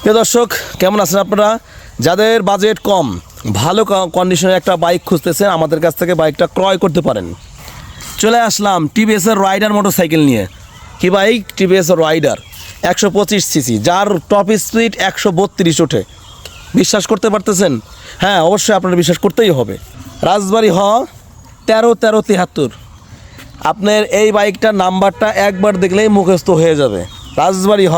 প্রিয় দর্শক, কেমন আছেন আপনারা? যাদের বাজেট কম, ভালো কন্ডিশনের একটা বাইক খুঁজতেছেন, আমাদের কাছ থেকে বাইকটা ক্রয় করতে পারেন। চলে আসলাম টিভিএসের রাইডার মোটরসাইকেল নিয়ে। কি বাইক টিভিএসের রাইডার একশো পঁচিশ সিসি যার টপ স্পিড একশো বত্রিশ ওঠে। বিশ্বাস করতে পারতেছেন? হ্যাঁ অবশ্যই আপনার বিশ্বাস করতেই হবে। রাজবাড়ি হ, তেরো তেরো তিয়াত্তর আপনার এই বাইকটার নাম্বারটা একবার দেখলেই মুখস্থ হয়ে যাবে। রাজবাড়ি হ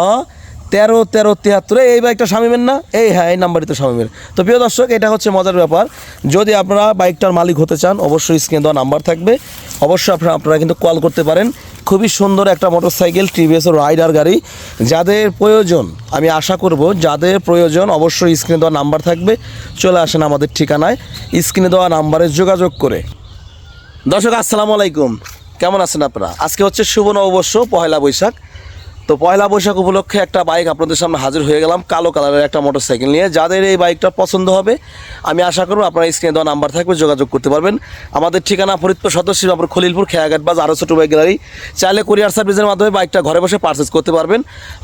তেরো তেরো, তিয়াত্তরে। এই বাইকটা স্বামীমের না? এই হ্যাঁ এই নাম্বারই তো স্বামীমের তো প্রিয় দর্শক, এটা হচ্ছে মজার ব্যাপার। যদি আপনারা বাইকটার মালিক হতে চান, অবশ্যই স্ক্রিনে দেওয়া নাম্বার থাকবে। অবশ্যই আপনারা আপনারা কিন্তু কল করতে পারেন। খুবই সুন্দর একটা মোটরসাইকেল, টিভিএস রাইডার গাড়ি। যাদের প্রয়োজন, আমি আশা করব, যাদের প্রয়োজন, অবশ্যই স্ক্রিনে দেওয়া নাম্বার থাকবে। চলে আসেন আমাদের ঠিকানায়। স্ক্রিনে দেওয়া নাম্বারে যোগাযোগ করে। দর্শক, আসসালামু আলাইকুম। কেমন আছেন আপনারা? আজকে হচ্ছে শুভ নববর্ষ পয়লা বৈশাখ। তো পয়লা বৈশাখ উপলক্ষে একটা বাইক আপনাদের সামনে হাজির হয়ে গেলাম, কালো কালারের একটা মোটরসাইকেল নিয়ে। যাদের এই বাইকটা পছন্দ হবে, আমি আশা করব আপনারা স্ক্রিনে দেওয়া নাম্বার থাকবে, যোগাযোগ করতে পারবেন। আমাদের ঠিকানা ফরিদপুর সদর শ্রীরামপুর খলিলপুর খেয়াঘাট বাজ আরও ছোটো বাইক গ্যালারি চাইলে কুরিয়ার সার্ভিসের মাধ্যমে বাইকটা ঘরে বসে পারচেস করতে পারবেন।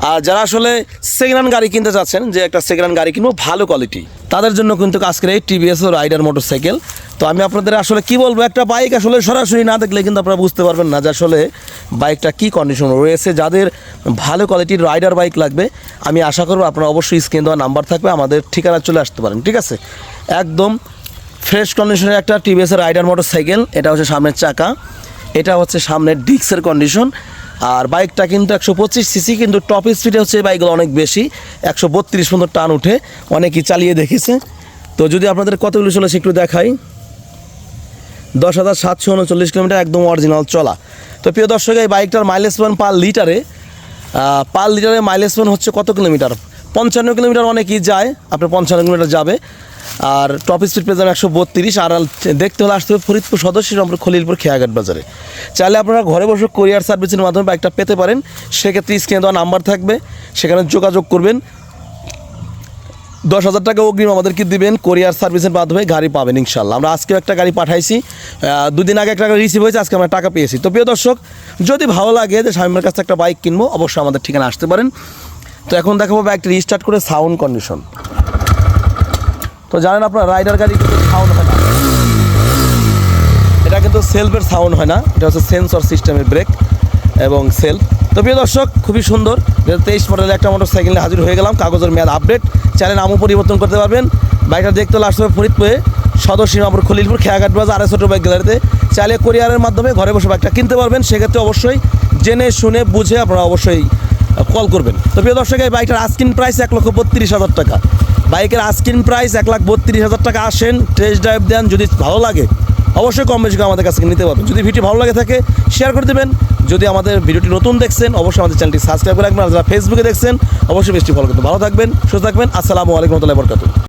আর যারা আসলে সেকেন্ড হ্যান্ড গাড়ি কিনতে চাচ্ছেন, যে একটা সেকেন্ড হ্যান্ড গাড়ি কিনবো, ভালো কোয়ালিটি তাদের জন্য কিন্তু আজকের এই টিভিএস ও রাইডার মোটরসাইকেল তো আমি আপনাদের আসলে কি বলব? একটা বাইক আসলে সরাসরি না দেখলে কিন্তু আপনারা বুঝতে পারবেন না যে আসলে বাইকটা কি কন্ডিশন রয়েছে যাদের ভালো কোয়ালিটির রাইডার বাইক লাগবে, আমি আশা করব আপনারা অবশ্যই স্ক্রিন দেওয়া নাম্বার থাকবে, আমাদের ঠিকানা চলে আসতে পারেন, ঠিক আছে? একদম ফ্রেশ কন্ডিশনের একটা টিভিএস রাইডার মোটরসাইকেল এটা হচ্ছে সামনের চাকা, এটা হচ্ছে সামনের ডিক্সের কন্ডিশন আর বাইকটা কিন্তু একশো পঁচিশ সিসি কিন্তু টপ স্পিডে হচ্ছে এই বাইকগুলো অনেক বেশি, একশো বত্রিশ পর্যন্ত টান উঠে, অনেকেই চালিয়ে দেখেছে। তো যদি আপনাদের কতগুলো চলেছে একটু দেখাই। দশ হাজার সাতশো উনচল্লিশ কিলোমিটার একদম অরিজিনাল চলা। তো প্রিয় দর্শক, এই বাইকটার মাইলেজ পান পার লিটারে পার লিটারে মাইলেজ পান হচ্ছে কত কিলোমিটার? পঞ্চান্ন কিলোমিটার অনেকই যায়, আপনার পঞ্চান্ন কিলোমিটার যাবে। আর টপ স্পিড পেয়ে যাবেন একশো বত্রিশ, আর দেখতে হলে আসতে হবে ফরিদপুর সদস্য আমরা খলিলপুর খেয়াঘাট বাজারে। চাইলে আপনারা ঘরে বসে কোরিয়ার সার্ভিসের মাধ্যমে বাইকটা পেতে পারেন। সেক্ষেত্রে স্ক্রিনে দেওয়া নাম্বার থাকবে, সেখানে যোগাযোগ করবেন। দশ হাজার টাকা অগ্রিম আমাদেরকে দিবেন কোরিয়ার সার্ভিসের মাধ্যমে গাড়ি পাবেন ইনশাল্লাহ। আমরা আজকেও একটা গাড়ি পাঠাইছি দুদিন আগে একটা রিসিভ হয়েছে, আজকে আমরা টাকা পেয়েছি। তো প্রিয় দর্শক, যদি ভালো লাগে যে স্বামীর কাছে একটা বাইক কিনবো, অবশ্যই আমাদের ঠিকানা আসতে পারেন। তো এখন দেখাবো বাইকটা রিস্টার্ট করে সাউন্ড কন্ডিশন তো জানেন আপনার রাইডার গাড়ি কিন্তু সাউন্ড হয় না। এটা কিন্তু সেলফের সাউন্ড হয় না, এটা হচ্ছে সেন্সর সিস্টেমের ব্রেক এবং সেলফ তো প্রিয় দর্শক, খুবই সুন্দর। তেইশ মডেলের একটা মোটর সাইকেল নিয়ে হাজির হয়ে গেলাম। কাগজের মেয়াদ আপডেট চাইলে নামও পরিবর্তন করতে পারবেন। বাইকটা দেখতে হলে আসতে হবে ফরিদপুরে। সদর সীমাপুর খলিলপুর, খেয়াঘাট বাজার আড়াই ছোটো বাইক গ্যালারিতে চাইলে কোরিয়ারের মাধ্যমে ঘরে বসে বাইকটা কিনতে পারবেন। সেক্ষেত্রে অবশ্যই জেনে, শুনে, বুঝে আপনারা অবশ্যই কল করবেন। তো প্রিয় দর্শক, এই বাইকটার আস্কিন প্রাইস এক লক্ষ বত্রিশ হাজার টাকা। বাইকের আস্কিন প্রাইস এক লাখ বত্রিশ হাজার টাকা। আসেন টেস্ট ড্রাইভ দেন। যদি ভালো লাগে, অবশ্যই কম বেশি আমাদের কাছ নিতে পারবেন। যদি ভিডিও ভালো লাগে থাকে শেয়ার করে দেবেন। যদি আমাদের ভিডিওটি নতুন দেখছেন, অবশ্যই আমাদের চ্যানেলটি সাবস্ক্রাইব করে রাখবেন। আর যারা ফেসবুকে দেখছেন, অবশ্যই বেশি ফলো করতে ভালো থাকবেন, সুস্থ থাকবেন। আসসালামু আলাইকুম রহমতুল্লাহ বরকাতুহ।